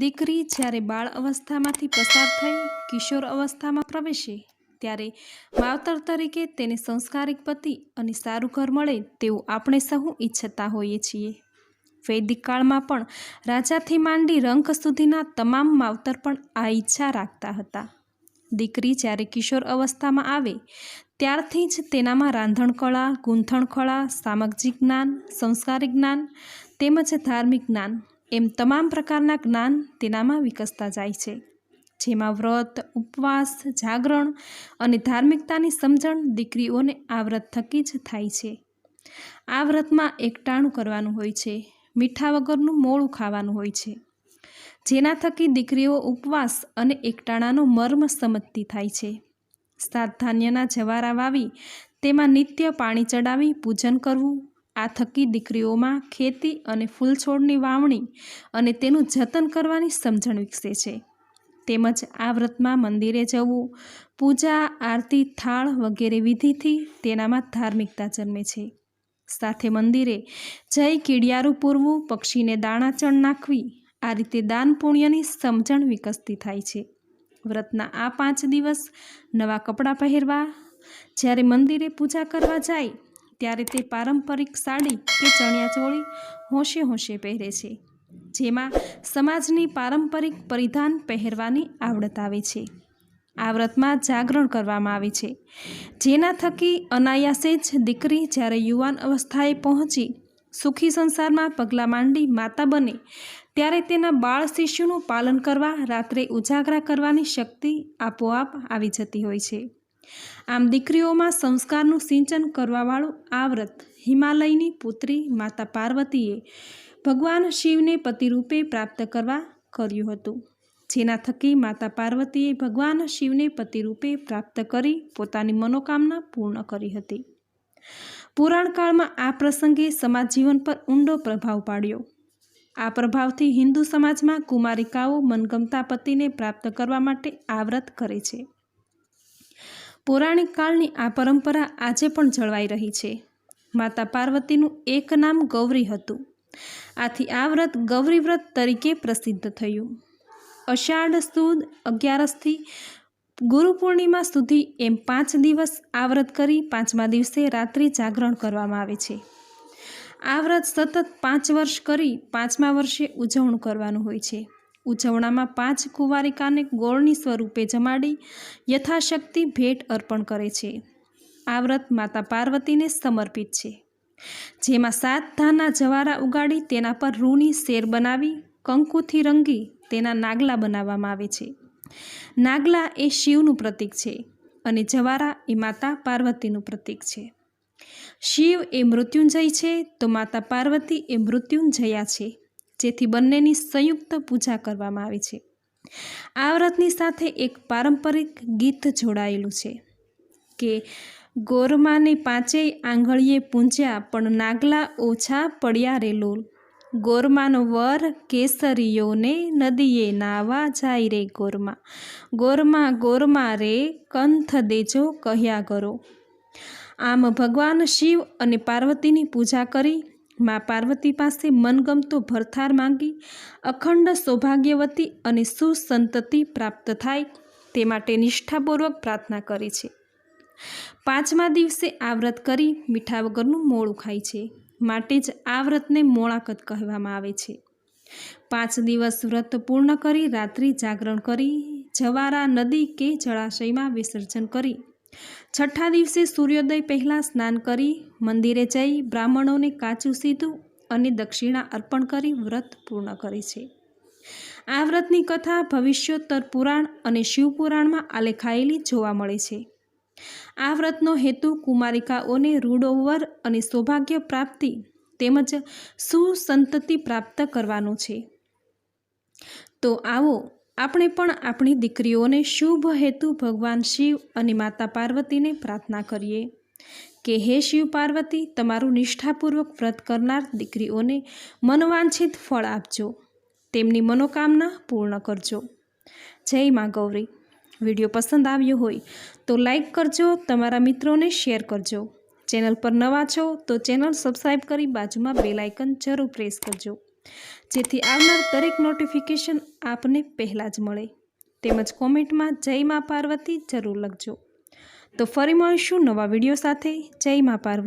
દીકરી જ્યારે બાળ અવસ્થામાંથી પસાર થઈ કિશોર અવસ્થામાં પ્રવેશે, ત્યારે માવતર તરીકે તેને સંસ્કારિક પતિ અને સારું ઘર મળે તેવું આપણે સહુ ઈચ્છતા હોઈએ છીએ. વૈદિક કાળમાં પણ રાજાથી માંડી રંક સુધીના તમામ માવતર પણ આ ઈચ્છા રાખતા હતા. દીકરી જ્યારે કિશોર અવસ્થામાં આવે, ત્યારથી જ તેનામાં રાંધણકળા ગૂંથણકળા સામાજિક જ્ઞાન, સંસ્કારિક જ્ઞાન તેમજ ધાર્મિક જ્ઞાન એમ તમામ પ્રકારના જ્ઞાન તેનામાં વિકસતા જાય છે. જેમાં વ્રત, ઉપવાસ, જાગરણ અને ધાર્મિકતાની સમજણ દીકરીઓને આ વ્રત થકી જ થાય છે. આ વ્રતમાં એકટાણું કરવાનું હોય છે. મીઠા વગરનું મોળું ખાવાનું હોય છે. જેના થકી દીકરીઓ ઉપવાસ અને એકટાણાનો મર્મ સમજતી થાય છે. સાત ધાન્યના જવારા વાવી, તેમાં નિત્ય પાણી ચડાવી, પૂજન કરવું આ થકી દીકરીઓમાં ખેતી અને ફૂલ છોડની વાવણી અને તેનું જતન કરવાની સમજણ વિકસે છે. તેમજ આ વ્રતમાં મંદિરે જવું, પૂજા, આરતી, થાળ વગેરે વિધિથી તેનામાં ધાર્મિકતા જન્મે છે. સાથે મંદિરે જઈ કીડિયારું પૂરવું, પક્ષીને દાણા ચણ નાખવી, આ રીતે દાન પુણ્યની સમજણ વિકસતી થાય છે. વ્રતના આ પાંચ દિવસ નવા કપડાં પહેરવા, જ્યારે મંદિરે પૂજા કરવા જાય ત્યારે તે પારંપરિક સાડી કે ચણિયાચોળી હોંશે હોંશે પહેરે છે, જેમાં સમાજની પારંપરિક પરિધાન પહેરવાની આવડત આવે છે. આ વ્રતમાં જાગરણ કરવામાં આવે છે. જેના થકી અનાયાસે જ દીકરી જ્યારે યુવાન અવસ્થાએ પહોંચી સુખી સંસારમાં પગલાં માંડી માતા બને, ત્યારે તેના બાળ શિષ્યનું પાલન કરવા રાત્રે ઉજાગરા કરવાની શક્તિ આપોઆપ આવી જતી હોય છે. આમ દીકરીઓમાં સંસ્કારનું સિંચન કરવાવાળું આ વ્રત હિમાલયની પુત્રી માતા પાર્વતીએ ભગવાન શિવને પતિરૂપે પ્રાપ્ત કરવા કર્યું હતું. જેના થકી માતા પાર્વતીએ ભગવાન શિવને પતિરૂપે પ્રાપ્ત કરી પોતાની મનોકામના પૂર્ણ કરી હતી. પુરાણકાળમાં આ પ્રસંગે સમાજ જીવન પર ઊંડો પ્રભાવ પાડ્યો. આ પ્રભાવથી હિન્દુ સમાજમાં કુમારિકાઓ મનગમતા પતિને પ્રાપ્ત કરવા માટે આ વ્રત કરે છે. પૌરાણિક કાળની આ પરંપરા આજે પણ જળવાઈ રહી છે. માતા પાર્વતીનું એક નામ ગૌરી હતું. આથી આ વ્રત ગૌરી વ્રત તરીકે પ્રસિદ્ધ થયું. અષાઢ સુદ અગિયારસથી ગુરુ પૂર્ણિમા સુધી એમ પાંચ દિવસ આ વ્રત કરી પાંચમા દિવસે રાત્રિ જાગરણ કરવામાં આવે છે. આ વ્રત સતત પાંચ વર્ષ કરી પાંચમા વર્ષે ઉજવણું કરવાનું હોય છે. ઉજવણામાં પાંચ કુંવારિકાને ગોળની સ્વરૂપે જમાડી, યથાશક્તિ ભેટ અર્પણ કરે છે. આ વ્રત માતા પાર્વતીને સમર્પિત છે. જેમાં સાત ધાના જવારા ઉગાડી, તેના પર રૂની શેર બનાવી, કંકુથી રંગી, તેના નાગલા બનાવવામાં આવે છે. નાગલા એ શિવનું પ્રતીક છે અને જવારા એ માતા પાર્વતીનું પ્રતીક છે. શિવ એ મૃત્યુંજય છે તો માતા પાર્વતી એ મૃત્યુંજયા છે. જેથી બંનેની સંયુક્ત પૂજા કરવામાં આવે છે. આ વ્રતની સાથે એક પારંપરિક ગીત જોડાયેલું છે કે ગોરમાને પાંચેય આંગળીએ પૂંજ્યા પણ નાગલા ઓછા પડ્યા રે લોલ. ગોરમાનો વર કેસરીઓને નદીએ નાવા જાય રે ગોરમા. ગોરમા ગોરમા રે કંથ દેજો કહ્યા કરો આમ ભગવાન શિવ અને પાર્વતીની પૂજા કરી મા પાર્વતી પાસે મનગમતો ભરથાર માંગી, અખંડ સૌભાગ્યવતી અને સુસંતતિ પ્રાપ્ત થાય તે માટે નિષ્ઠાપૂર્વક પ્રાર્થના કરી છે. પાંચમા દિવસે આ વ્રત કરી મીઠા વગરનું મોળું ખાય છે. માટે જ આ વ્રતને મોળાકત કહેવામાં આવે છે. પાંચ દિવસ વ્રત પૂર્ણ કરી, રાત્રિ જાગરણ કરી, જવારા નદી કે જળાશયમાં વિસર્જન કરી છઠ્ઠા દિવસે સૂર્યોદય પહેલાં સ્નાન કરી, મંદિરે જઈ, બ્રાહ્મણોને કાચું સીધું અને દક્ષિણા અર્પણ કરી વ્રત પૂર્ણ કરે છે. આ વ્રતની કથા ભવિષ્યોત્તર પુરાણ અને શિવપુરાણમાં આલેખાયેલી જોવા મળે છે. આ વ્રતનો હેતુ કુમારિકાઓને રૂડોવર અને સૌભાગ્ય પ્રાપ્તિ તેમજ સુસંતતિ પ્રાપ્ત કરવાનો છે. તો આવો આપણે પણ આપણી દીકરીઓને શુભ હેતુ ભગવાન શિવ અને માતા પાર્વતીને પ્રાર્થના કરીએ. કે હે શિવ પાર્વતી, તમારું નિષ્ઠાપૂર્વક વ્રત કરનાર દીકરીઓને મનવાંછિત ફળ આપજો. તેમની મનોકામના પૂર્ણ કરજો. જય મા ગૌરી. વીડિયો પસંદ આવ્યો હોય તો લાઈક કરજો, તમારા મિત્રોને શેર કરજો. ચેનલ પર નવા છો તો ચેનલ સબસ્ક્રાઈબ કરી બાજુમાં બેલાઇકન જરૂર પ્રેસ કરજો. જેથી આવનાર દરેક નોટિફિકેશન આપને પહેલાં જ મળે. તેમજ કોમેન્ટમાં જય મા પાર્વતી જરૂર લખજો. તો ફરી મળીશું નવા વીડિયો સાથે. જય મા પાર્વતી.